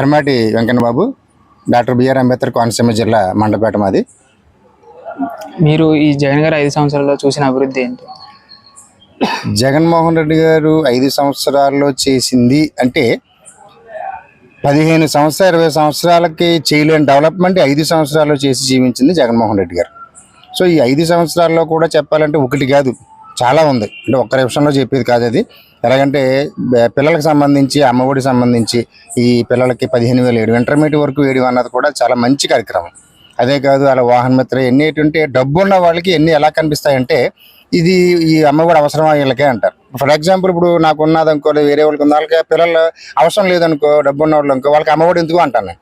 ఎర్మాటి Venkanna Babu doctor BR Ambedkar Konaseema జిల్లా మండపేట మాది. మీరు ఈ జగన్ గారు ఐదు సంవత్సరాల్లో చూసిన అభివృద్ధి ఏంటి? జగన్మోహన్ రెడ్డి గారు ఐదు సంవత్సరాల్లో చేసింది అంటే పదిహేను సంవత్సరాలు ఇరవై సంవత్సరాలకి చేయలేని డెవలప్మెంట్ ఐదు సంవత్సరాల్లో చేసి జీవించింది జగన్మోహన్ రెడ్డి గారు. సో ఈ ఐదు సంవత్సరాల్లో కూడా చెప్పాలంటే ఒకటి కాదు. చాలా ఉంది. అంటే ఒక్క నిమిషంలో చెప్పేది కాదు అది. ఎలాగంటే పిల్లలకు సంబంధించి అమ్మఒడి సంబంధించి ఈ పిల్లలకి పదిహేను వేలు ఏడు ఇంటర్మీడియట్ వరకు వేయడం అన్నది కూడా చాలా మంచి కార్యక్రమం. అదే కాదు అలా వాహన మిత్ర ఎన్ని ఏంటంటే డబ్బు ఉన్న వాళ్ళకి ఎన్ని ఎలా కనిపిస్తాయంటే ఇది ఈ అమ్మఒడి అవసరమా వీళ్ళకే అంటారు. ఫర్ ఎగ్జాంపుల్ ఇప్పుడు నాకు ఉన్నది వేరే వాళ్ళకి ఉన్న వాళ్ళకి పిల్లలు అవసరం లేదనుకో డబ్బు ఉన్న వాళ్ళు అనుకో వాళ్ళకి అమ్మఒడి ఎందుకు అంటాను నేను?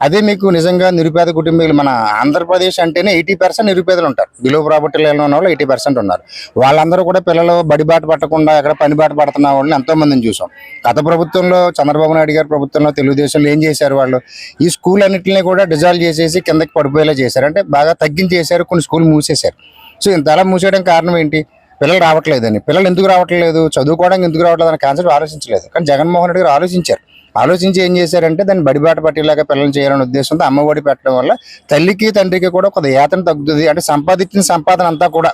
అదే మీకు నిజంగా నిరుపేద కుటుంబీకులు మన ఆంధ్రప్రదేశ్ అంటేనే ఎయిటీ పర్సెంట్ నిరుపేదలు ఉంటారు. బిలో ప్రాపర్టీ లైన్లో ఉన్న వాళ్ళు ఎయిటీ పర్సెంట్ ఉన్నారు. వాళ్ళందరూ కూడా పిల్లలు బడిబాట పట్టకుండా ఎక్కడ పని బాట పడుతున్న వాళ్ళని ఎంతో మందిని చూసాం. గత ప్రభుత్వంలో చంద్రబాబు నాయుడు గారి ప్రభుత్వంలో తెలుగుదేశంలో ఏం చేశారు వాళ్ళు? ఈ స్కూల్ అన్నింటినీ కూడా డిజాల్వ్ చేసేసి కిందకి పడిపోయేలా చేశారు. అంటే బాగా తగ్గించేశారు కొన్ని స్కూల్ మూసేశారు. సో ఇంత అలా మూసేయడం కారణం ఏంటి? పిల్లలు రావట్లేదని. పిల్లలు ఎందుకు రావట్లేదు? చదువుకోవడానికి ఎందుకు రావట్లేదు అనే కాన్సెప్ట్ ఆలోచించలేదు. కానీ జగన్మోహన్ రెడ్డి గారు ఆలోచించారు. ఆలోచించి ఏం చేశారంటే దాన్ని బడిబాట పట్టేలాగా పిల్లలు చేయాలనే ఉద్దేశంతో అమ్మఒడి పెట్టడం వల్ల తల్లికి తండ్రికి కూడా కొంత యాతన తగ్గుతుంది. అంటే సంపాదించిన సంపాదన అంతా కూడా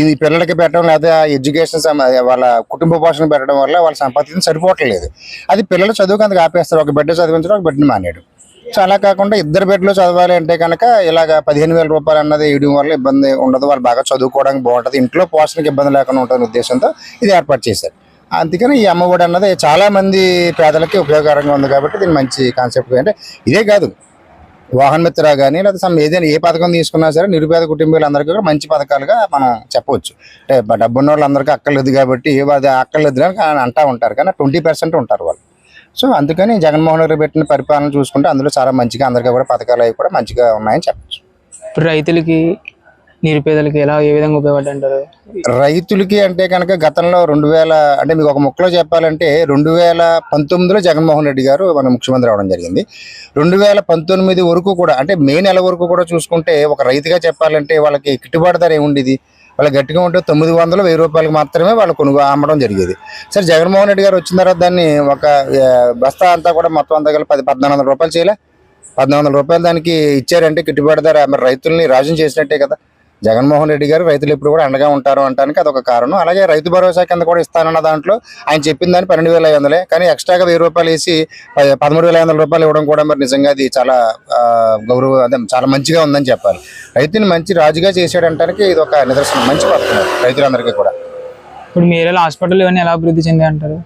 ఇది పిల్లలకి పెట్టడం లేదా ఎడ్యుకేషన్ వాళ్ళ కుటుంబ పోషణ పెట్టడం వల్ల వాళ్ళ సంపాదించిన సరిపోవట్లేదు. అది పిల్లలు చదువుకు అందుకు ఆపేస్తారు. ఒక బిడ్డ చదివించడం ఒక బిడ్డను మానేయడం. సో అలా కాకుండా ఇద్దరు బిడ్డలు చదవాలి అంటే కనుక ఇలాగ పదిహేను వేల రూపాయలు అన్నది వేయడం వల్ల ఇబ్బంది ఉండదు. వాళ్ళు బాగా చదువుకోవడానికి బాగుంటుంది. ఇంట్లో పోషణకి ఇబ్బంది లేకుండా ఉంటుంది ఉద్దేశంతో ఇది ఏర్పాటు చేశారు. అందుకని ఈ అమ్మఒడి అన్నది చాలామంది పేదలకి ఉపయోగకరంగా ఉంది కాబట్టి దీని మంచి కాన్సెప్ట్ అంటే ఇదే కాదు. వాహన మిత్ర కానీ లేదా సమ్ ఏదైనా ఏ పథకం తీసుకున్నా సరే నిరుపేద కుటుంబాలందరికీ కూడా మంచి పథకాలుగా మనం చెప్పవచ్చు. అంటే బ- డబ్బున్న వాళ్ళందరికీ అక్కర్లేదు కాబట్టి ఏ అక్కర్లేదు అని అంటా ఉంటారు. కానీ ట్వంటీ పర్సెంట్ ఉంటారు వాళ్ళు. సో అందుకని జగన్మోహన్ రెడ్డి పెట్టిన పరిపాలన చూసుకుంటే అందులో చాలా మంచిగా అందరికీ కూడా పథకాలు అవి కూడా మంచిగా ఉన్నాయని చెప్పచ్చు. ఇప్పుడు రైతులకి నిరుపేదలకి ఎలా ఏ విధంగా ఉపయోగపడ్డారు రైతులకి అంటే కనుక గతంలో రెండు వేల అంటే మీకు ఒక ముక్కలో చెప్పాలంటే రెండు వేల పంతొమ్మిదిలో జగన్మోహన్ రెడ్డి గారు మన ముఖ్యమంత్రి అవడం జరిగింది. రెండు వేల పంతొమ్మిది వరకు కూడా అంటే మే నెల వరకు కూడా చూసుకుంటే ఒక రైతుగా చెప్పాలంటే వాళ్ళకి గిట్టుబాటు ధర ఏముండేది వాళ్ళకి గట్టిగా ఉంటే తొమ్మిది వందలు వెయ్యి రూపాయలకు మాత్రమే వాళ్ళు కొనుగో అమ్మడం జరిగేది. సరే జగన్మోహన్ రెడ్డి గారు వచ్చిన తర్వాత దాన్ని ఒక బస్తా అంతా కూడా మొత్తం అంతా కలిపి పది పద్నాలుగు వందల రూపాయలు చేయలే? పద్నాలుగు వందల రూపాయలు దానికి ఇచ్చారంటే గిట్టుబాటు ధర మరి రైతుల్ని రాజు చేసినట్టే కదా? జగన్మోహన్ రెడ్డి గారు రైతులు ఎప్పుడు కూడా అండగా ఉంటారు అంటానికి అదొక కారణం. అలాగే రైతు భరోసా కింద కూడా ఇస్తానన్న దాంట్లో ఆయన చెప్పిన దాన్ని పన్నెండు వేల ఐదు వందలే. కానీ ఎక్స్ట్రాగా వెయ్యి రూపాయలు వేసి పదమూడు వేల ఐదు వందల రూపాయలు ఇవ్వడం కూడా మరి నిజంగా అది చాలా గౌరవ అదే చాలా మంచిగా ఉందని చెప్పాలి. రైతుని మంచి రాజుగా చేసాడంటానికి ఇది ఒక నిదర్శనం మంచి పథకం రైతులందరికీ కూడా. ఇప్పుడు మీ ఏరియాలో హాస్పిటల్ ఇవన్నీ ఎలా అభివృద్ధి చెంది అంటారు?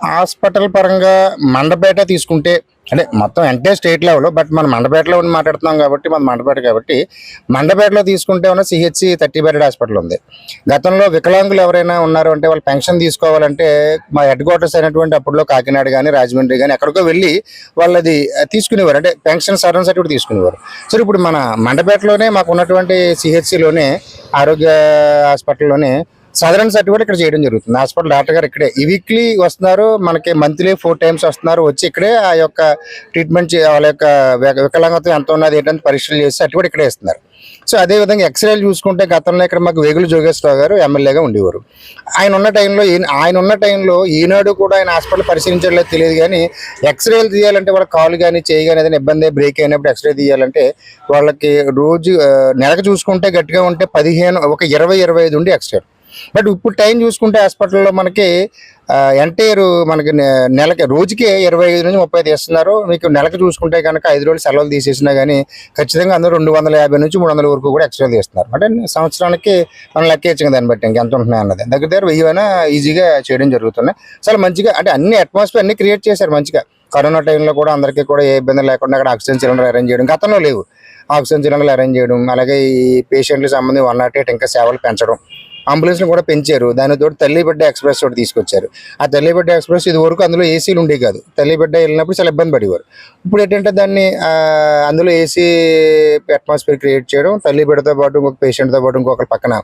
హాస్పిటల్ పరంగా మండపేట తీసుకుంటే అంటే మొత్తం అంటే స్టేట్ లెవెల్ బట్ మనం మండపేటలో ఉండి మాట్లాడుతున్నాం కాబట్టి మన మండపేట కాబట్టి మండపేటలో తీసుకుంటే ఉన్న సిహెచ్సి థర్టీ బెడెడ్ హాస్పిటల్ ఉంది. గతంలో వికలాంగులు ఎవరైనా ఉన్నారు అంటే వాళ్ళు పెన్షన్ తీసుకోవాలంటే మా హెడ్ క్వార్టర్స్ అయినటువంటి అప్పుడులో కాకినాడ కానీ రాజమండ్రి కానీ ఎక్కడికో వెళ్ళి వాళ్ళది తీసుకునేవారు. అంటే పెన్షన్ సర్వన్ సర్టిఫికేట్ తీసుకునేవారు. సరే ఇప్పుడు మన మండపేటలోనే మాకు ఉన్నటువంటి సిహెచ్సిలోనే ఆరోగ్య హాస్పిటల్లోనే సదరన్ సర్టిఫికేట్ ఇక్కడ చేయడం జరుగుతుంది. హాస్పిటల్ డాక్టర్ గారు ఇక్కడే. ఈ వీక్లీ వస్తున్నారు మనకి మంత్లీ ఫోర్ టైమ్స్ వస్తున్నారు వచ్చి ఇక్కడే ఆ యొక్క ట్రీట్మెంట్ చే- వాళ్ళ యొక్క విక- వికలాంగత్వం ఎంత ఉన్నది ఏంటంటే పరీక్షలు చేసి సర్టిఫికేట్ ఇక్కడే ఇస్తున్నారు. సో అదేవిధంగా ఎక్స్రేలు చూసుకుంటే గతంలో ఇక్కడ మాకు వేగులు జోగేశ్వరరావు గారు ఎమ్మెల్యేగా ఉండేవారు. ఆయన ఉన్న టైంలో ఆయన ఉన్న టైంలో ఈనాడు కూడా ఆయన హాస్పిటల్ పరిశీలించలేదు తెలియదు కానీ ఎక్స్రేలు తీయాలంటే వాళ్ళ కాలు కానీ చేయి కానీ ఏదైనా ఇబ్బంది బ్రేక్ అయినప్పుడు ఎక్స్రే తీయాలంటే వాళ్ళకి రోజు నెలకు చూసుకుంటే గట్టిగా ఉంటే పదిహేను ఒక ఇరవై ఇరవై ఐదు ఉండి ఎక్స్రే బట్ ఇప్పుడు టైం చూసుకుంటే హాస్పిటల్లో మనకి ఎంటైర్ మనకి నె- నెలకి రోజుకి ఇరవై ఐదు నుంచి ముప్పై తీస్తున్నారు మీకు నెలకి చూసుకుంటే కనుక ఐదు రోజులు సెలవులు తీసేసినా కానీ ఖచ్చితంగా అందరూ రెండు వందల యాభై నుంచి మూడు వందల వరకు కూడా ఎక్స్ట్రా తీస్తున్నారు. అంటే సంవత్సరానికి మనం లెక్కేచ్చు దాన్ని బట్టి ఇంకెంత ఉంటున్నాయి అన్నది. దగ్గర దగ్గర వెయ్యి ఈజీగా చేయడం జరుగుతున్నాయి చాలా మంచిగా అంటే అన్ని అట్మాస్ఫియర్ అన్ని క్రియేట్ చేశారు మంచిగా. కరోనా టైంలో కూడా అందరికీ కూడా ఏ ఇబ్బంది లేకుండా అక్కడ ఆక్సిజన్ సిలిండర్ అరేంజ్ చేయడం గతంలో లేవు. ఆక్సిజన్ సిలిండర్లు అరేంజ్ చేయడం అలాగే ఈ పేషెంట్లకు సంబంధించి వన్ నాట్ ఎయిట్ ఇంకా సేవలు పెంచడం. అంబులెన్స్ని కూడా పెంచారు. దానితో తల్లిబిడ్డ ఎక్స్ప్రెస్ ఒకటి తీసుకొచ్చారు. ఆ తల్లిబిడ్డ ఎక్స్ప్రెస్ ఇది వరకు అందులో ఏసీలు ఉండే కాదు. తల్లిబిడ్డ వెళ్ళినప్పుడు చాలా ఇబ్బంది పడేవారు. ఇప్పుడు ఏంటంటే దాన్ని అందులో ఏసీ అట్మాస్ఫియర్ క్రియేట్ చేయడం తల్లిబిడ్డతో పాటు ఇంకొక పేషెంట్తో పాటు ఇంకొకరి పక్కన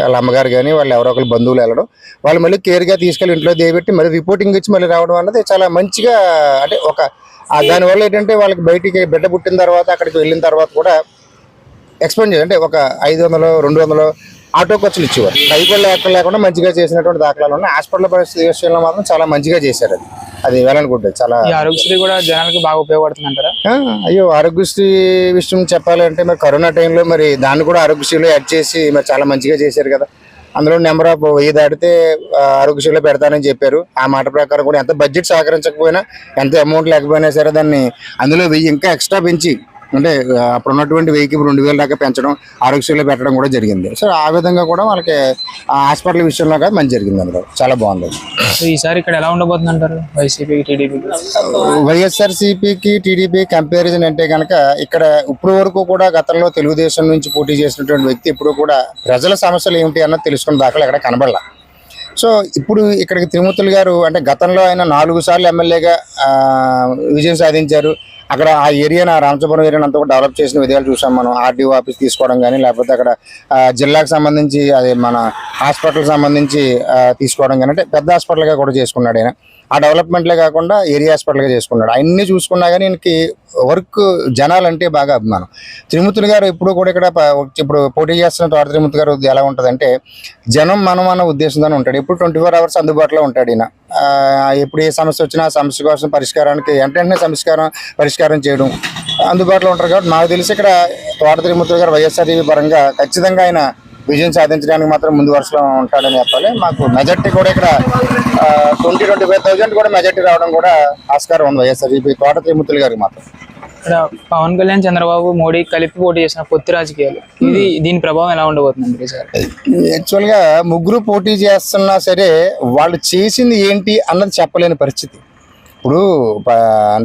వాళ్ళ అమ్మగారు కానీ వాళ్ళు ఎవరో ఒకరు బంధువులు వెళ్ళడం వాళ్ళు మళ్ళీ కేర్గా తీసుకెళ్ళి ఇంట్లో దేబెట్టి మళ్ళీ రిపోర్టింగ్ ఇచ్చి మళ్ళీ రావడం అన్నది చాలా మంచిగా అంటే ఒక దానివల్ల ఏంటంటే వాళ్ళకి బయటికి బిడ్డ పుట్టిన తర్వాత అక్కడికి వెళ్ళిన తర్వాత కూడా ఎక్స్పెండ్ చేయాలి. అంటే ఒక ఐదు వందలు రెండు వందలు ఆటో ఖర్చులు ఇచ్చేవారు. సైకిల్ ఎక్కడ లేకుండా మంచిగా చేసినటువంటి దాఖలాలు ఉన్నాయి. హాస్పిటల్ పరిస్థితి విషయంలో మాత్రం చాలా మంచిగా చేశారు అది. అది వెళ్ళనుకుంటే చాలా ఆరోగ్యశ్రీ కూడా జనాలకి బాగా ఉపయోగపడుతుంది అంటారా అయ్యో ఆరోగ్యశ్రీ విషయం చెప్పాలంటే మరి కరోనా టైంలో మరి దాన్ని కూడా ఆరోగ్యశ్రీలో యాడ్ చేసి మరి చాలా మంచిగా చేశారు కదా. అందులో నెంబర్ ఆఫ్ వెయ్యి దాటితే ఆరోగ్యశ్రీలో పెడతానని చెప్పారు. ఆ మాట ప్రకారం కూడా ఎంత బడ్జెట్ సహకరించకపోయినా ఎంత అమౌంట్ లేకపోయినా సరే దాన్ని అందులో వెయ్యి ఇంకా ఎక్స్ట్రా పెంచి అంటే అప్పుడు ఉన్నటువంటి వెయ్యికి రెండు వేల దాకా పెంచడం ఆరోగ్యశ్రీలో పెట్టడం కూడా జరిగింది. సో ఆ విధంగా కూడా వాళ్ళకి హాస్పిటల్ విషయంలో కూడా మంచి జరిగింది అందులో చాలా బాగుంది. సో ఈసారి ఇక్కడ ఎలా ఉండబోతుంది అంటారు వైసీపీ టీడీపీకి? వైఎస్ఆర్సీపీకి టీడీపీ కంపారిజన్ అంటే కనుక ఇక్కడ ఇప్పుడు వరకు కూడా గతంలో తెలుగుదేశం నుంచి పోటీ చేసినటువంటి వ్యక్తి ఇప్పుడు కూడా ప్రజల సమస్యలు ఏమిటి అన్నది తెలుసుకున్న దాఖలు ఎక్కడ కనబడలా. సో ఇప్పుడు ఇక్కడికి తిరుమతులు గారు అంటే గతంలో ఆయన నాలుగు సార్లు ఎమ్మెల్యేగా విజయం సాధించారు. అక్కడ ఆ ఏరియాని ఆ రామచంద్రం ఏరియాను అంతా కూడా డెవలప్ చేసిన విధాలు చూసాం మనం. ఆర్డీఓ ఆఫీస్ తీసుకోవడం కానీ లేకపోతే అక్కడ జిల్లాకు సంబంధించి అది మన హాస్పిటల్ సంబంధించి తీసుకోవడం కానీ అంటే పెద్ద హాస్పిటల్గా కూడా చేసుకున్నాడు ఆయన. ఆ డెవలప్మెంట్లే కాకుండా ఏరియా హాస్పిటల్గా చేసుకున్నాడు. అన్ని చూసుకున్నా కానీ ఈయనకి వర్క్ జనాలంటే బాగా అభిమానం. త్రిమూర్తులు గారు ఇప్పుడు కూడా ఇక్కడ ఇప్పుడు పోటీ చేస్తున్న తోట త్రిమూర్తి గారు ఎలా ఉంటుందంటే జనం మనం అన్న ఉద్దేశంతోనే ఉంటాడు. ఎప్పుడు ట్వంటీ ఫోర్ అవర్స్ అందుబాటులో ఉంటాడు ఈయన. ఎప్పుడు ఏ సమస్య వచ్చినా సమస్య కోసం పరిష్కారానికి వెంటనే సమస్కారం పరిష్కారం చేయడం అందుబాటులో ఉంటారు కాబట్టి నాకు తెలిసి ఇక్కడ తోట తిరుమతులు గారు వైఎస్ఆర్టీవీ పరంగా ఖచ్చితంగా ఆయన విజయం సాధించడానికి మాత్రం ముందు వరుసలో ఉంటాడని చెప్పాలి. మాకు మెజార్టీ కూడా ఇక్కడ ట్వంటీ ట్వంటీ ఫైవ్ థౌసండ్ కూడా మెజార్టీ రావడం కూడా ఆస్కారం ఉంది వైఎస్ఆర్టీపీ తోట తిరుమతులు గారికి మాత్రం. ఇక్కడ పవన్ కళ్యాణ్ చంద్రబాబు మోడీ కలిపి పోటీ చేసిన పొత్తి రాజకీయాలు. ఇది దీని ప్రభావం ఎలా ఉండబోతుంది ఈసారి యాక్చువల్గా ముగ్గురు పోటీ చేస్తున్నా సరే వాళ్ళు చేసింది ఏంటి అన్నది చెప్పలేని పరిస్థితి. ఇప్పుడు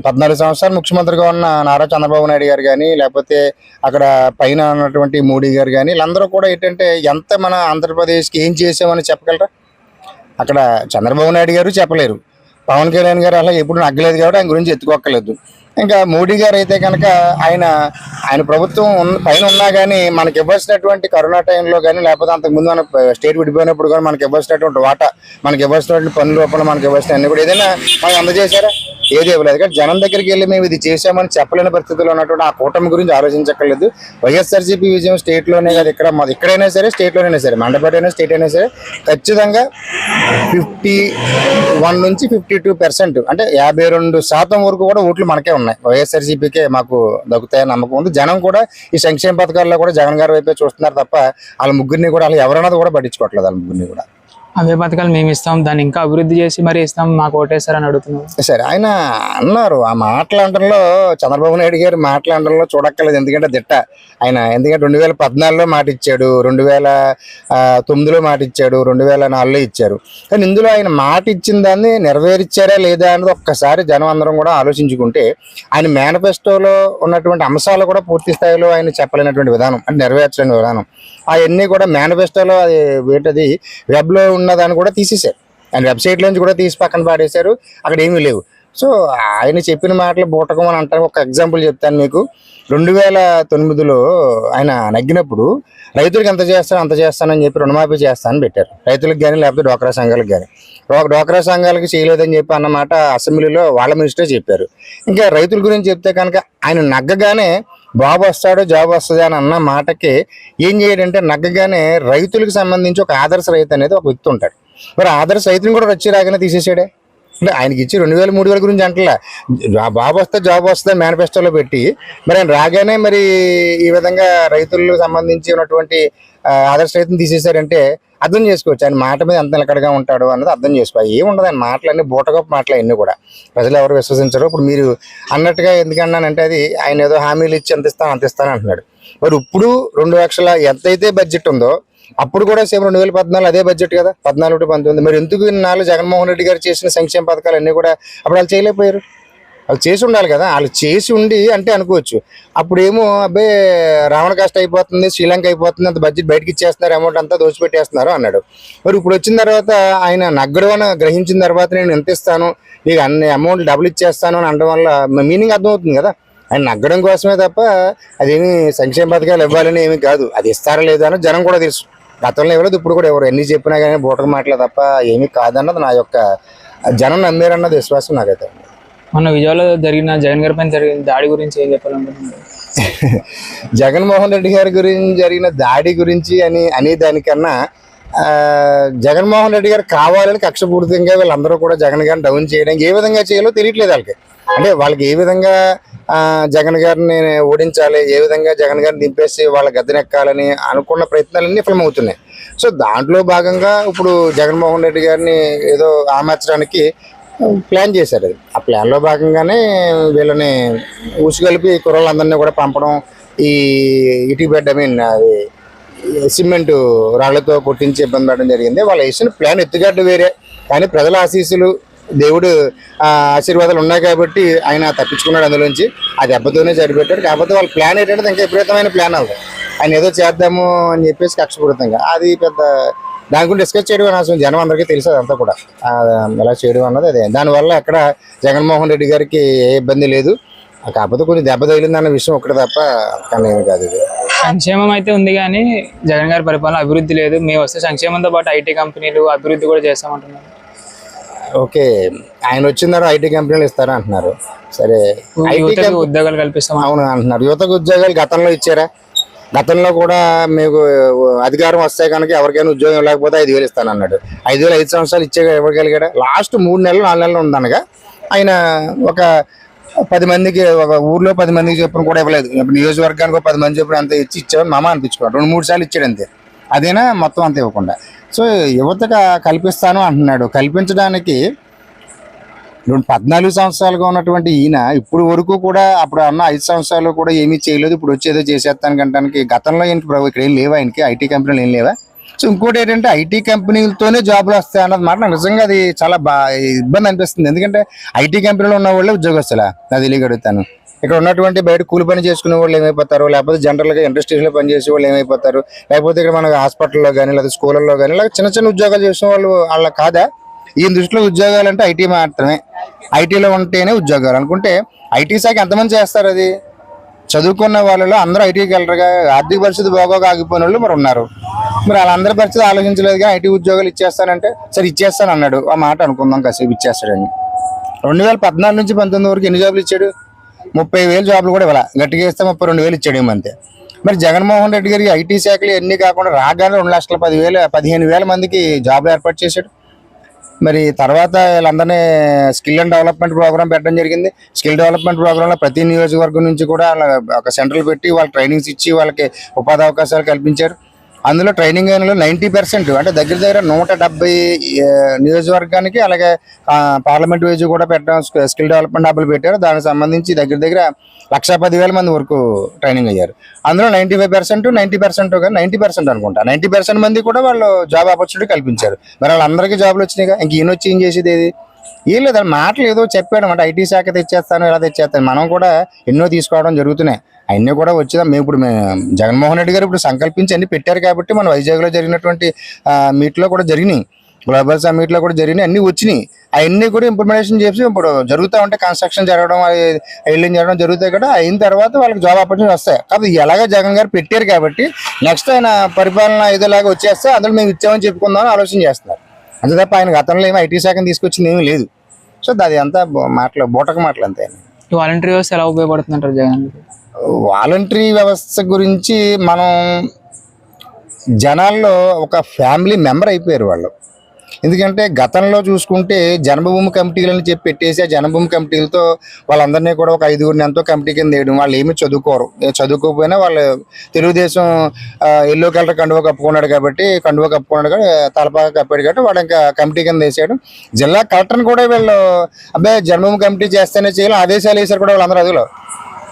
పద్నాలుగు సంవత్సరాలు ముఖ్యమంత్రిగా ఉన్న నారా చంద్రబాబు నాయుడు గారు కానీ లేకపోతే అక్కడ పైన ఉన్నటువంటి మోడీ గారు కానీ వీళ్ళందరూ కూడా ఏంటంటే ఎంత మన ఆంధ్రప్రదేశ్కి ఏం చేసామని చెప్పగలరా? అక్కడ చంద్రబాబు నాయుడు గారు చెప్పలేరు. పవన్ కళ్యాణ్ గారు అలా ఎప్పుడు నగ్గలేదు కాబట్టి ఆయన గురించి ఎత్తుకోక్కర్లేదు. ఇంకా మోడీ గారు అయితే కనుక ఆయన ఆయన ప్రభుత్వం పైన ఉన్నా కానీ మనకి ఇవ్వాల్సినటువంటి కరోనా టైంలో కానీ లేకపోతే అంతకుముందు మనం స్టేట్ విడిపోయినప్పుడు కానీ మనకి ఇవ్వాల్సినటువంటి వాటా మనకి ఇవ్వాల్సినటువంటి పనుల రూపంలో మనకి ఇవ్వాల్సిన అన్ని కూడా ఏదైనా మనకి అందజేశారా? ఏది ఇవ్వలేదు. కానీ జనం దగ్గరికి వెళ్ళి మేము ఇది చేసామని చెప్పలేని పరిస్థితుల్లో ఉన్నటువంటి ఆ కూటమి గురించి ఆలోచించక్కర్లేదు. వైఎస్ఆర్సీపీ విజయం స్టేట్లోనే కాదు ఇక్కడ మొద- ఎక్కడైనా సరే స్టేట్లోనైనా సరే మండపేట అయినా స్టేట్ అయినా సరే ఖచ్చితంగా ఫిఫ్టీ వన్ నుంచి ఫిఫ్టీ టూ పర్సెంట్ అంటే యాభై రెండు శాతం వరకు కూడా ఓట్లు మనకే ఉన్నాయి. వైఎస్ఆర్సీపీకే మాకు దక్కుతాయని నమ్మకం ఉంది. జనం కూడా ఈ సంక్షేమ పథకాల్లో కూడా జగన్ గారి వైపే చూస్తున్నారు తప్ప వాళ్ళ ముగ్గురిని కూడా వాళ్ళు ఎవరన్నది కూడా పట్టించుకోవట్లేదు వాళ్ళ ముగ్గురిని కూడా. అవే పథకాలు మేము ఇస్తాం దాన్ని ఇంకా అభివృద్ధి చేసి మరి ఇస్తాం మాకు ఓటేస్తారని అడుగుతున్నాం. సరే ఆయన అన్నారు ఆ మాట్లాడటంలో చంద్రబాబు నాయుడు గారు మాట్లాడటంలో చూడక్కర్లేదు ఎందుకంటే దిట్ట. ఆయన ఎందుకంటే రెండు వేల పద్నాలుగులో మాట ఇచ్చాడు రెండు వేల తొమ్మిదిలో మాట ఇచ్చాడు రెండు వేల నాలుగులో ఇచ్చారు. కానీ ఇందులో ఆయన మాట ఇచ్చిన దాన్ని నెరవేర్చారా లేదా అనేది ఒక్కసారి జనం అందరం కూడా ఆలోచించుకుంటే ఆయన మేనిఫెస్టోలో ఉన్నటువంటి అంశాలు కూడా పూర్తి స్థాయిలో ఆయన చెప్పలేనటువంటి విధానం అంటే నెరవేర్చలేని విధానం. అవన్నీ కూడా మేనిఫెస్టోలో అది ఏంటది వెబ్లో ఉన్నదాన్ని కూడా తీసేశారు. ఆయన వెబ్సైట్ నుంచి కూడా తీసి పక్కన పాడేశారు. అక్కడ ఏమీ లేవు. సో ఆయన చెప్పిన మాటలు బూటకం అని అంటారు. ఒక ఎగ్జాంపుల్ చెప్తాను మీకు. రెండు వేల తొమ్మిదిలో ఆయన నగ్గినప్పుడు రైతులకు ఎంత చేస్తాను అంత చేస్తానని చెప్పి రుణమాఫీ చేస్తానని పెట్టారు. రైతులకు కానీ లేకపోతే డోక్రా సంఘాలకు కానీ డోక్రా సంఘాలకు చేయలేదని చెప్పి అన్నమాట అసెంబ్లీలో వాళ్ళ మినిస్టరే చెప్పారు. ఇంకా రైతుల గురించి చెప్తే కనుక ఆయన నగ్గగానే బాబు వస్తాడు జాబ్ వస్తుంది అని అన్న మాటకి ఏం చేయడంటే నగ్గగానే రైతులకు సంబంధించి ఒక ఆదర్శ రైతు అనేది ఒక వ్యక్తి ఉంటాడు. మరి ఆదర్శ రైతుని కూడా వచ్చి రాగానే తీసేసాడే? అంటే ఆయనకి ఇచ్చి రెండు వేల మూడు వేల గురించి అంటలే. బాబు వస్తే జాబ్ వస్తే మేనిఫెస్టోలో పెట్టి మరి ఆయన రాగానే మరి ఈ విధంగా రైతులకు సంబంధించి ఉన్నటువంటి ఆదర్శ రైతుని తీసేశారంటే అర్థం చేసుకోవచ్చు. ఆయన మాట మీద ఎంత నిలకడగా ఉంటాడు అన్నది అర్థం చేసుకోవాలి. ఏముండదు ఆయన మాటలన్నీ బూటగొప్ప మాటలు అన్నీ కూడా. ప్రజలు ఎవరు విశ్వసించరు. ఇప్పుడు మీరు అన్నట్టుగా ఎందుకన్నానంటే అది ఆయన ఏదో హామీలు ఇచ్చి ఎంత ఇస్తాను అంత ఇస్తాను అంటున్నాడు. మరి ఇప్పుడు రెండు లక్షల ఎంతైతే బడ్జెట్ ఉందో అప్పుడు కూడా సేమ్ రెండు వేల పద్నాలుగు అదే బడ్జెట్ కదా? పద్నాలుగు పంతొమ్మిది. మరి ఎందుకు ఇన్నాళ్ళు జగన్మోహన్ రెడ్డి గారు చేసిన సంక్షేమ పథకాలు అన్నీ కూడా అప్పుడు వాళ్ళు చేయలేకపోయారు? వాళ్ళు చేసి ఉండాలి కదా. వాళ్ళు చేసి ఉండి అంటే అనుకోవచ్చు. అప్పుడేమో అబ్బే రావణ కాస్ట్ అయిపోతుంది శ్రీలంక అయిపోతుంది అంత బడ్జెట్ బయటకి ఇచ్చేస్తున్నారు అమౌంట్ అంతా దోచిపెట్టేస్తున్నారు అన్నాడు. మరి ఇప్పుడు వచ్చిన తర్వాత ఆయన నగ్గడం అని గ్రహించిన తర్వాత నేను ఎంత ఇస్తాను నీకు అన్ని అమౌంట్ డబుల్ ఇచ్చేస్తాను అని అనడం వల్ల మీనింగ్ అర్థమవుతుంది కదా. ఆయన నగ్గడం కోసమే తప్ప అదేమి సంక్షేమ పథకాలు ఇవ్వాలని ఏమీ కాదు. అది ఇస్తారా లేదా అని జనం కూడా తెలుసు. గతంలో ఇవ్వలేదు ఇప్పుడు కూడా ఎవరు ఎన్ని చెప్పినా కానీ బోటర్ మాటలే తప్ప ఏమీ కాదన్నది నా యొక్క జనం నమ్మారన్నది విశ్వాసం నాకైతే మన విజయవాడలో జరిగిన జగన్ గారి పైన జరిగిన దాడి గురించి ఏం చెప్పాలనుకుంటున్నారు? జగన్మోహన్ రెడ్డి గారి గురించి జరిగిన దాడి గురించి అని అనే దానికన్నా జగన్మోహన్ రెడ్డి గారు కావాలని కక్షపూరితంగా వీళ్ళందరూ కూడా జగన్ గారిని డౌన్ చేయడానికి ఏ విధంగా చేయాలో తెలియట్లేదు వాళ్ళకి. అంటే వాళ్ళకి ఏ విధంగా జగన్ గారిని ఓడించాలి ఏ విధంగా జగన్ గారిని దింపేసి వాళ్ళ గద్దెనెక్కాలని అనుకున్న ప్రయత్నాలన్నీ విఫలమవుతున్నాయి. సో దాంట్లో భాగంగా ఇప్పుడు జగన్మోహన్ రెడ్డి గారిని ఏదో ఆమర్చడానికి ప్లాన్ చేశారు. అది ఆ ప్లాన్లో భాగంగానే వీళ్ళని ఉసుగలిపి కుర్రలందరినీ కూడా పంపడం ఈ ఇటుక బెడ్ ఐ మీన్ అది సిమెంట్ రాళ్ళతో కొట్టించి ఇబ్బంది పడడం జరిగింది. వాళ్ళు వేసిన ప్లాన్ ఎత్తుగడ్డ వేరే. కానీ ప్రజల ఆశీస్సులు దేవుడు ఆశీర్వాదాలు ఉన్నాయి కాబట్టి ఆయన తప్పించుకున్నాడు అందులోంచి. ఆ దెబ్బతోనే సరిపెట్టాడు. కాకపోతే వాళ్ళ ప్లాన్ ఏంటంటే ఇంకా విపరీతమైన ప్లాన్ అది ఆయన ఏదో చేద్దాము అని చెప్పేసి కక్షపూరితంగా. అది పెద్ద దాని గురించి డిస్కస్ చేయడం అనవసరం జనం అందరికీ తెలుసు అదంతా కూడా. ఎలా చేయడం అన్నది అదే. దానివల్ల అక్కడ జగన్మోహన్ రెడ్డి గారికి ఏ ఇబ్బంది లేదు. కాకపోతే కొంచెం దెబ్బ తగిలిందన్న విషయం ఒకటి తప్ప కానీ కాదు ఇది. సంక్షేమం అయితే ఉంది కానీ జగన్ గారి పరిపాలన అభివృద్ధి లేదు. మేము వస్తే సంక్షేమంతో పాటు ఐటీ కంపెనీలు అభివృద్ధి కూడా చేస్తామంటున్నారు. ఓకే. ఆయన వచ్చిన తర్వాత ఐటీ కంపెనీలు ఇస్తారా అంటున్నారు. సరే. ఉద్యోగాలు కల్పిస్తాం అవును అంటున్నారు. యువతకు ఉద్యోగాలు గతంలో ఇచ్చారా? గతంలో కూడా మీకు అధికారం వస్తే కనుక ఎవరికైనా ఉద్యోగం లేకపోతే ఐదు వేలు ఇస్తాను అన్నాడు. ఐదు వేలు ఐదు సంవత్సరాలు ఇచ్చే ఇవ్వగలిగాడు లాస్ట్ మూడు నెలలు నాలుగు నెలలు ఉందనగా ఆయన ఒక పది మందికి ఒక ఊర్లో పది మందికి చెప్పిన కూడా ఇవ్వలేదు. ఇప్పుడు నియోజకవర్గానికి ఒక పది మంది చెప్పిన అంత ఇచ్చి ఇచ్చామని మామ అనిపించుకోవాలి రెండు మూడు సార్లు ఇచ్చాడు అంతే. అదేనా? మొత్తం అంత ఇవ్వకుండా. సో యువతగా కల్పిస్తాను అంటున్నాడు. కల్పించడానికి రెండు పద్నాలుగు సంవత్సరాలుగా ఉన్నటువంటి ఈయన ఇప్పుడు వరకు కూడా అప్పుడు అన్న ఐదు సంవత్సరాలు కూడా ఏమీ చేయలేదు. ఇప్పుడు వచ్చేదో చేసేస్తాను కంటానికి గతంలో ఈయనకి ప్రభు? ఇక్కడ ఏం లేవా ఆయనకి? ఐటీ కంపెనీలు ఏం లేవా? సో ఇంకోటి ఏంటంటే ఐటీ కంపెనీలతోనే జాబ్లు వస్తాయి అన్నది మాట. నాకు నిజంగా అది చాలా బా ఇబ్బంది అనిపిస్తుంది. ఎందుకంటే ఐటీ కంపెనీలో ఉన్న వాళ్ళే ఉద్యోగస్తులా? నా తెలియగడుగుతాను ఇక్కడ ఉన్నటువంటి బయట కూలి పని చేసుకునే వాళ్ళు ఏమైపోతారు? లేకపోతే జనరల్గా ఇండస్ట్రీస్లో పనిచేసే వాళ్ళు ఏమైపోతారు? లేకపోతే ఇక్కడ మన హాస్పిటల్లో కానీ లేదా స్కూళ్ళల్లో కానీ ఇలా చిన్న చిన్న ఉద్యోగాలు చేసే వాళ్ళు వాళ్ళ కాదా? ఈ దృష్టిలో ఉద్యోగాలు అంటే ఐటీ మాత్రమే. ఐటీలో ఉంటేనే ఉద్యోగాలు. అనుకుంటే ఐటీ శాఖ ఎంతమంది చేస్తారు అది? చదువుకున్న వాళ్ళలో అందరూ ఐటీకి వెళ్ళరుగా. ఆర్థిక పరిస్థితి బాగోగా ఆగిపోయిన వాళ్ళు మరి ఉన్నారు. మరి వాళ్ళందరి పరిస్థితి ఆలోచించలేదుగా ఐటీ ఉద్యోగాలు ఇచ్చేస్తానంటే సరే ఇచ్చేస్తాను అన్నాడు. ఆ మాట అనుకుందాం కాసేపు ఇచ్చేస్తాడని. రెండు వేల పద్నాలుగు నుంచి పంతొమ్మిది వరకు ఎన్ని జాబులు ఇచ్చాడు? ముప్పై వేలు జాబులు కూడా ఇవ్వాలి. గట్టిగా ఇస్తే ముప్పై రెండు వేలు ఇచ్చాడు ఏమంతే మరి జగన్మోహన్ రెడ్డి గారికి ఐటీ శాఖలు ఎన్ని కాకుండా రాగానే రెండు లక్షల పదివేలు పదిహేను వేల మందికి జాబులు ఏర్పాటు చేశాడు. మరి తర్వాత వీళ్ళందరినీ స్కిల్ అండ్ డెవలప్మెంట్ ప్రోగ్రామ్ పెట్టడం జరిగింది. స్కిల్ డెవలప్మెంట్ ప్రోగ్రాంలో ప్రతి నియోజకవర్గం నుంచి కూడా వాళ్ళ ఒక సెంటర్లు పెట్టి వాళ్ళ ట్రైనింగ్స్ ఇచ్చి వాళ్ళకి ఉపాధి అవకాశాలు కల్పించారు. అందులో ట్రైనింగ్ అయిన నైంటీ పర్సెంట్ అంటే దగ్గర దగ్గర నూట డెబ్బై నియోజకవర్గానికి అలాగే పార్లమెంట్ వేజ్ కూడా పెట్టడం స్కిల్ డెవలప్మెంట్ డబ్బులు పెట్టారు. దానికి సంబంధించి దగ్గర దగ్గర లక్ష పదివేల మంది వరకు ట్రైనింగ్ అయ్యారు. అందులో ninety five percent ninety percent ninety percent అనుకుంటా. నైంటీ పర్సెంట్ మంది కూడా వాళ్ళు జాబ్ ఆపర్చునిటీ కల్పించారు. మరి వాళ్ళందరికీ జాబ్లు వచ్చినాయిగా ఇంక ఈయన వచ్చి ఏం చేసేది ఏది? ఏం లేదు మాటలు ఏదో చెప్పాడు అంటే ఐటీ శాఖ తెచ్చేస్తాను ఇలా తెచ్చేస్తాను. మనం కూడా ఎన్నో తీసుకోవడం జరుగుతున్నాయి. అవన్నీ కూడా వచ్చేదా? మేము ఇప్పుడు మేము జగన్మోహన్ రెడ్డి గారు ఇప్పుడు సంకల్పించి అన్ని పెట్టారు కాబట్టి మన వైజాగ్లో జరిగినటువంటి మీట్లో కూడా జరిగినాయి. గ్లోబల్ సమ్మిట్లో కూడా జరిగినాయి అన్ని వచ్చినాయి. అవన్నీ కూడా ఇంప్లిమెంటేషన్ చేసి ఇప్పుడు జరుగుతూ ఉంటే కన్స్ట్రక్షన్ జరగడం ఎల్లింగ్ జరగడం జరుగుతాయి కదా అయిన తర్వాత వాళ్ళకి జాబ్ ఆపర్చునిటీ వస్తాయి. కాబట్టి ఎలాగ జగన్ గారు పెట్టారు కాబట్టి నెక్స్ట్ ఆయన పరిపాలన ఇదేలాగా వచ్చేస్తే అందులో మేము ఇచ్చామని చెప్పుకుందామని ఆలోచన చేస్తున్నారు. అంతే తప్ప ఆయన గతంలో ఏమి ఐటీ శాఖను తీసుకొచ్చింది ఏమీ లేదు. సో అది అంతా మాటలు బూటక మాటలు అంతే. వాలంటీర్ వ్యవస్థ ఎలా ఉపయోగపడుతుందంటారు జగన్? వాలంటరీ వ్యవస్థ గురించి మనం జనాల్లో ఒక ఫ్యామిలీ మెంబర్ అయిపోయారు వాళ్ళు. ఎందుకంటే గతంలో చూసుకుంటే జన్మభూమి కమిటీలని చెప్పి పెట్టేసి ఆ జన్మభూమి కమిటీలతో వాళ్ళందరినీ కూడా ఒక ఐదుగురిని ఎంతో కమిటీ కింద వేయడం. వాళ్ళు ఏమీ చదువుకోరు. చదువుకోకపోయినా వాళ్ళు తెలుగుదేశం ఎల్లో కలర్ కండువా కప్పుకున్నాడు కాబట్టి కండువా కప్పుకున్నాడు కాబట్టి తలపాక కప్పాడు కాబట్టి వాడు ఇంకా కమిటీ కింద వేసాడు. జిల్లా కలెక్టర్ని కూడా వీళ్ళు అబ్బాయి జన్మభూమి కమిటీ చేస్తేనే చేయాలి ఆదేశాలు వేశారు కూడా వాళ్ళందరూ అదిలో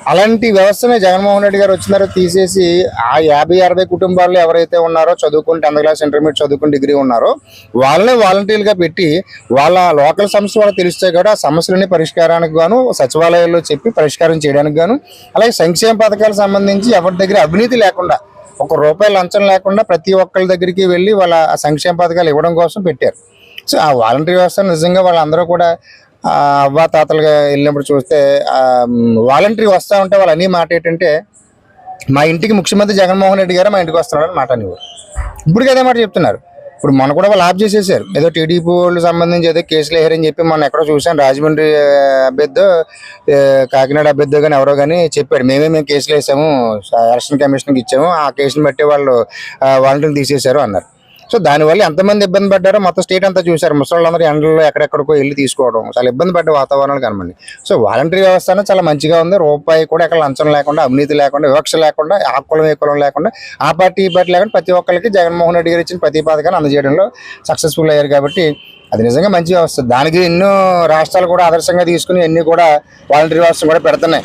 అలాంటి వ్యవస్థనే జగన్మోహన్ రెడ్డి గారు వచ్చిన తర్వాత తీసేసి ఆ యాభై అరవై కుటుంబాల్లో ఎవరైతే ఉన్నారో చదువుకుని టెన్త్ క్లాస్ ఇంటర్మీడియట్ చదువుకుని డిగ్రీ ఉన్నారో వాళ్ళనే వాలంటీర్లుగా పెట్టి వాళ్ళ లోకల్ సమస్య వాళ్ళకి తెలిస్తే కూడా ఆ సమస్యలని పరిష్కారానికి గాను సచివాలయాల్లో చెప్పి పరిష్కారం చేయడానికి గాను అలాగే సంక్షేమ పథకాలకు సంబంధించి ఎవరి దగ్గర అవినీతి లేకుండా ఒక రూపాయి లంచం లేకుండా ప్రతి ఒక్కరి దగ్గరికి వెళ్ళి వాళ్ళ సంక్షేమ పథకాలు ఇవ్వడం కోసం పెట్టారు. సో ఆ వాలంటీర్ వ్యవస్థ నిజంగా వాళ్ళందరూ కూడా అవ్వ తాతలుగా వెళ్ళినప్పుడు చూస్తే వాలంటరీ వస్తూ ఉంటే వాళ్ళు అనే మాట ఏంటంటే మా ఇంటికి ముఖ్యమంత్రి జగన్మోహన్ రెడ్డి గారు మా ఇంటికి వస్తున్నారని మాట అనేవారు. ఇప్పుడు అదే మాట చెప్తున్నారు. ఇప్పుడు మన కూడా వాళ్ళు ఆఫ్ చేసేసారు. ఏదో టీడీపీ వాళ్ళు సంబంధించి ఏదో కేసులు వేయరని చెప్పి మొన్న ఎక్కడో చూసాం రాజమండ్రి అభ్యర్థో కాకినాడ అభ్యర్థో కానీ ఎవరో కానీ చెప్పాడు మేమే మేము కేసులు వేసాము ఎలక్షన్ కమిషన్కి ఇచ్చాము. ఆ కేసుని బట్టి వాళ్ళు వాలంటీర్లు తీసేశారు అన్నారు. సో దానివల్ల ఎంతమంది ఇబ్బంది పడ్డారో మొత్తం స్టేట్ అంతా చూశారు. ముసళ్ళందరూ ఎండల్లో ఎక్కడెక్కడికో వెళ్ళి తీసుకోవడం. చాలా ఇబ్బంది పడ్డ వాతావరణాలు కనబడి సో వాలంటరీ వ్యవస్థ అనేది చాలా మంచిగా ఉంది. రూపాయి కూడా ఎక్కడ లంచం లేకుండా అవినీతి లేకుండా వివక్ష లేకుండా ఆకులం ఏకులం లేకుండా ఆ పార్టీ ఈ పార్టీ లేకుండా ప్రతి ఒక్కరికి జగన్మోహన్ రెడ్డి గారు ఇచ్చిన ప్రతి పథకాన్ని అందజేయడంలో సక్సెస్ఫుల్ అయ్యారు కాబట్టి అది నిజంగా మంచి వ్యవస్థ. దానికి ఎన్నో రాష్ట్రాలు కూడా ఆదర్శంగా తీసుకుని అన్నీ కూడా వాలంటరీ వ్యవస్థ కూడా పెడుతున్నాయి.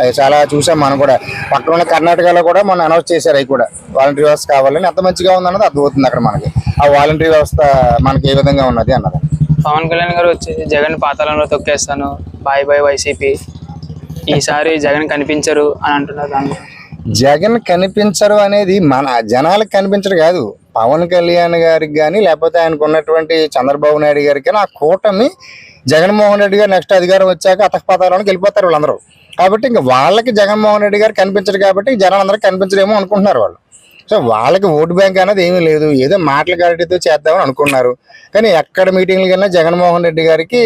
అది చాలా చూసాం మనం కూడా. పక్కన ఉన్న కర్ణాటకలో కూడా మనం అనౌన్స్ చేశారు అవి కూడా. వాలంటరీ వ్యవస్థ కావాలని ఎంత మంచిగా ఉందన్నది అర్థమవుతుంది అక్కడ మనకి. ఆ వాలంటరీ వ్యవస్థ మనకి ఏ విధంగా ఉన్నది అన్నది. పవన్ కళ్యాణ్ గారు వచ్చి జగన్ పాతాళంలో తొక్కేస్తాను బాయ్ బాయ్ వైసీపీ ఈసారి జగన్ కనిపించరు అని అంటున్నారు. జగన్ కనిపించరు అనేది మన జనాలకు కనిపించరు కాదు. పవన్ కళ్యాణ్ గారికి కానీ లేకపోతే ఆయనకు ఉన్నటువంటి చంద్రబాబు నాయుడు గారికి కానీ ఆ కూటమి జగన్మోహన్ రెడ్డి గారు నెక్స్ట్ అధికారం వచ్చాక అతకపాతాలకు వెళ్ళిపోతారు వాళ్ళందరూ. కాబట్టి ఇంకా వాళ్ళకి జగన్మోహన్ రెడ్డి గారు కనిపించరు కాబట్టి జనాలందరూ కనిపించరేమో అనుకుంటున్నారు వాళ్ళు. సో వాళ్ళకి ఓటు బ్యాంక్ అనేది ఏమీ లేదు. ఏదో మాటల గారితో చేద్దామని అనుకున్నారు. కానీ ఎక్కడ మీటింగ్లు కన్నా జగన్మోహన్ రెడ్డి గారికి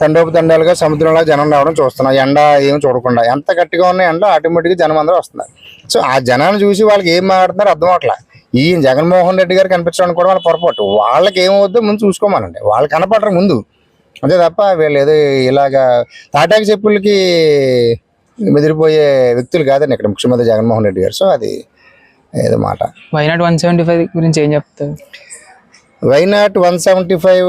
తండోపు తండాలుగా సముద్రంలో జనం రావడం చూస్తున్నాం. ఎండ ఏమి చూడకుండా. ఎంత గట్టిగా ఉన్న ఎండ ఆటోమేటిక్గా జనం అందరూ వస్తున్నారు. సో ఆ జనాన్ని చూసి వాళ్ళకి ఏం మాట్లాడుతున్నారో అర్థం అవట్లా ఈ జగన్మోహన్ రెడ్డి గారు కనిపించడం కూడా వాళ్ళ పొరపాటు. వాళ్ళకి ఏమవుద్దో ముందు చూసుకోమనండి. వాళ్ళు కనపడరు ముందు. అంతే తప్ప వీళ్ళు ఏదో ఇలాగా తాటాకి చెప్పులకి మెదిరిపోయే వ్యక్తులు కాదండి ఇక్కడ ముఖ్యమంత్రి జగన్మోహన్ రెడ్డి గారు. సో అది ఏదో మాట వైనాట్ వన్ సెవెంటీ ఫైవ్ గురించి ఏం చెప్తారు వైనాట్ వన్ సెవెంటీ ఫైవ్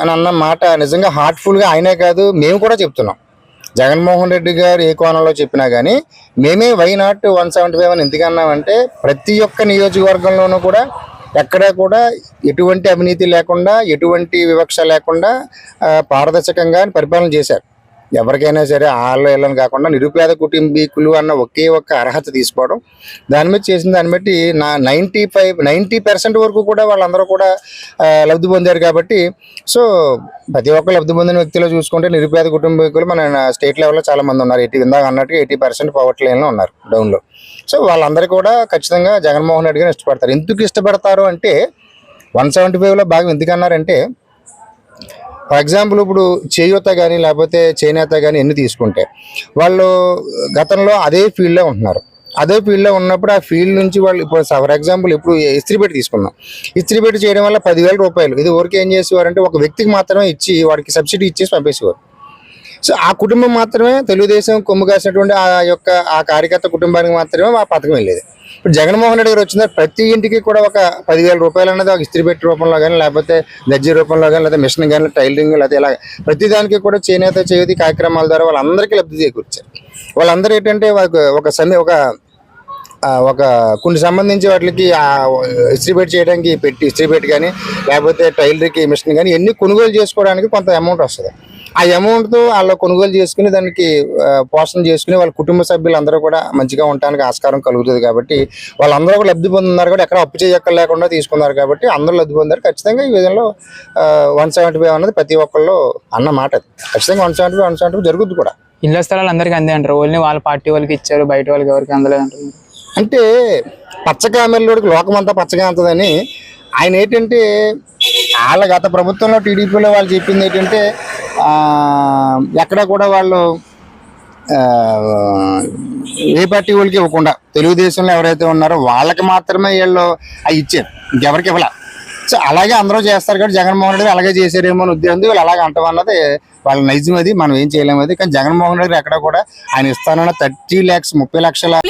అని అన్న మాట నిజంగా హార్ట్ఫుల్గా ఆయనే కాదు మేము కూడా చెప్తున్నాం. జగన్మోహన్ రెడ్డి గారు ఏ కోణంలో చెప్పినా కానీ మేమే వైనాట్ వన్ సెవెంటీ ఫైవ్ అని ఎందుకు అన్నామంటే ప్రతి ఒక్క నియోజకవర్గంలోనూ కూడా ఎక్కడ కూడా ఎటువంటి అవినీతి లేకుండా ఎటువంటి వివక్ష లేకుండా పారదర్శకంగా పరిపాలన చేశారు. ఎవరికైనా సరే ఆళ్ళు వీళ్ళని కాకుండా నిరుపేద కుటుంబీకులు అన్న ఒకే ఒక్క అర్హత తీసుకోవడం. దాని మీద చేసిన దాన్ని బట్టి నా నైంటీ ఫైవ్ నైంటీ పర్సెంట్ వరకు కూడా వాళ్ళందరూ కూడా లబ్ధి పొందారు కాబట్టి సో ప్రతి ఒక్క లబ్ధి పొందిన వ్యక్తిలో చూసుకుంటే నిరుపేద కుటుంబీకులు మన స్టేట్ లెవెల్లో చాలా మంది ఉన్నారు. ఎయిటీ ఇందాక అన్నట్టుగా ఎయిటీ పర్సెంట్ పవర్టీ లైన్లో ఉన్నారు డౌన్లో. సో వాళ్ళందరూ కూడా ఖచ్చితంగా జగన్మోహన్ రెడ్డి గారిని ఇష్టపడతారు. ఎందుకు ఇష్టపడతారు అంటే వన్ సెవెంటీ ఫైవ్లో భాగం ఎందుకన్నారంటే ఫర్ ఎగ్జాంపుల్ ఇప్పుడు చేయూత కానీ లేకపోతే చేనేత కానీ ఎన్ని తీసుకుంటే వాళ్ళు గతంలో అదే ఫీల్డ్లో ఉంటున్నారు. అదే ఫీల్డ్లో ఉన్నప్పుడు ఆ ఫీల్డ్ నుంచి వాళ్ళు ఇప్పుడు ఫర్ ఎగ్జాంపుల్ ఇప్పుడు ఇస్త్రీపేట తీసుకున్నాం ఇస్త్రీపేట చేయడం వల్ల పదివేల రూపాయలు. ఇది ఊరికి ఏం చేసేవారంటే ఒక వ్యక్తికి మాత్రమే ఇచ్చి వాడికి సబ్సిడీ ఇచ్చేసి పంపేసేవారు. సో ఆ కుటుంబం మాత్రమే తెలుగుదేశం కొమ్ము కాసినటువంటి ఆ యొక్క ఆ కార్యకర్త కుటుంబానికి మాత్రమే ఆ పథకం వెళ్ళేది. ఇప్పుడు జగన్మోహన్ రెడ్డి గారు వచ్చిన ప్రతి ఇంటికి కూడా ఒక పదివేల రూపాయలు అనేది ఒక ఇస్త్రీ పెట్టి రూపంలో కానీ లేకపోతే దర్జీ రూపంలో కానీ లేదా మిషన్ కానీ టైలరింగ్ లేదా ఇలా ప్రతి దానికి కూడా చేనేత చేతి కార్యక్రమాల ద్వారా వాళ్ళందరికీ లబ్ధి చేకూర్చారు. వాళ్ళందరూ ఏంటంటే ఒక ఒక సమయం ఒక ఒక కొన్ని సంబంధించి వాటికి ఆ చేయడానికి పెట్టి ఇస్త్రీ కానీ లేకపోతే టైలర్కి మిషన్ కానీ ఎన్ని కొనుగోలు చేసుకోవడానికి కొంత అమౌంట్ వస్తుంది. ఆ అమౌంట్తో వాళ్ళు కొనుగోలు చేసుకుని దానికి పోషణ చేసుకుని వాళ్ళ కుటుంబ సభ్యులందరూ కూడా మంచిగా ఉండడానికి ఆస్కారం కలుగుతుంది కాబట్టి వాళ్ళందరూ కూడా లబ్ధి పొందుతున్నారు కూడా ఎక్కడ అప్పు చేయక్క లేకుండా తీసుకున్నారు కాబట్టి అందరూ లబ్ధి పొందారు. ఖచ్చితంగా ఈ విధంలో వన్ సెవెంటీ ఫైవ్ అన్నది ప్రతి ఒక్కళ్ళు అన్న మాట అది. ఖచ్చితంగా one seventy five one seventy five జరుగుద్ది కూడా. ఇళ్ళ స్థలాలు అందరికీ అందే అంటారు. ఓన్లీ వాళ్ళ పార్టీ వాళ్ళకి ఇచ్చారు బయట వాళ్ళకి ఎవరికి అందలేదు అంటున్నారు అంటే పచ్చకామెల్లోడికి లోకమంతా పచ్చగా అంతదని ఆయన ఏంటంటే వాళ్ళ గత ప్రభుత్వంలో టీడీపీలో వాళ్ళు చెప్పింది ఏంటంటే ఎక్కడ కూడా వాళ్ళు ఏ పార్టీ వాళ్ళకి ఇవ్వకుండా తెలుగుదేశంలో ఎవరైతే ఉన్నారో వాళ్ళకి మాత్రమే వీళ్ళు అవి ఇచ్చారు. ఇంకెవరికి ఇవ్వలే. సో అలాగే అందరూ చేస్తారు కాబట్టి జగన్మోహన్ రెడ్డి అలాగే చేశారేమో అని ఉద్దేశం వీళ్ళు అలాగే అంటాం అన్నది వాళ్ళ నైజం అది మనం ఏం చేయలేము అది. కానీ జగన్మోహన్ రెడ్డి ఎక్కడ కూడా ఆయన ఇస్తానన్న థర్టీ ల్యాక్స్ ముప్పై లక్షల